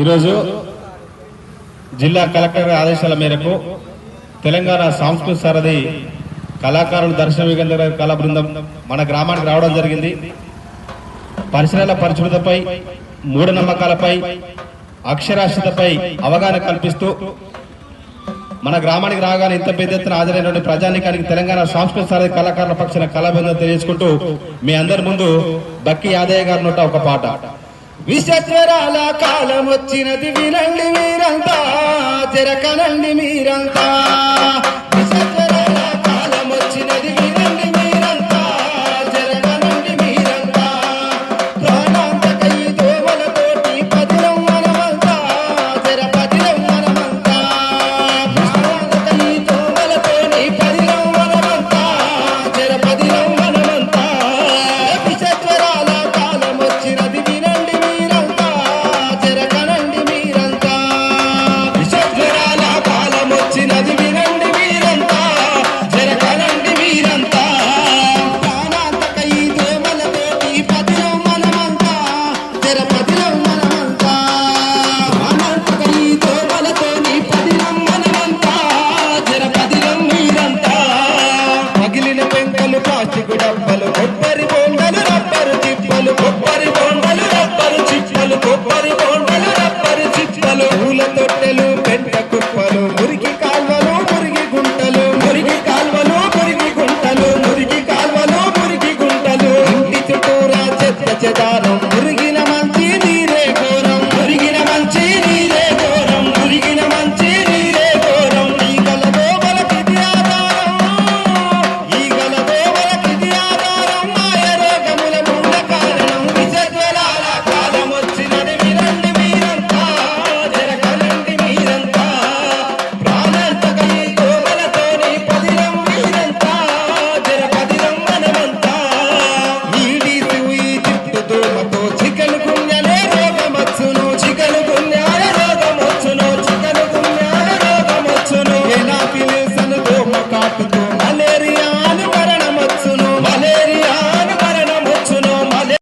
ఈరోజు జిల్లా కలెక్టర్ ఆదేశాల మేరకు తెలంగాణ సాంస్కృతిక సారథి కళాకారులు దర్శన విగంధ కళా బృందం మన గ్రామానికి రావడం జరిగింది. పరిసరాల పరిశుభ్రతపై మూఢనమ్మకాలపై అక్షరాస్యతపై అవగాహన కల్పిస్తూ మన గ్రామానికి రాగానే ఇంత పెద్ద ఎత్తున హాజరైనటువంటి ప్రజానికానికి తెలంగాణ సాంస్కృతిక సారథి కళాకారుల పక్షాన కళాబృందం తెలియజేసుకుంటూ మీ అందరి ముందు బక్కి యాదయ్య గారి నోట ఒక పాట. విషజ్వరాల కాలం వచ్చినది వినండి మీరంతా జరకనండి మీరంతా. కొబ్బరి బొండలు రబ్బరు చిప్పలు కొబ్బరి బొండలు రబ్బరు చిప్పలు కొబ్బరి బొండలు రబ్బరు చిప్పలు పూల తొట్టెలు.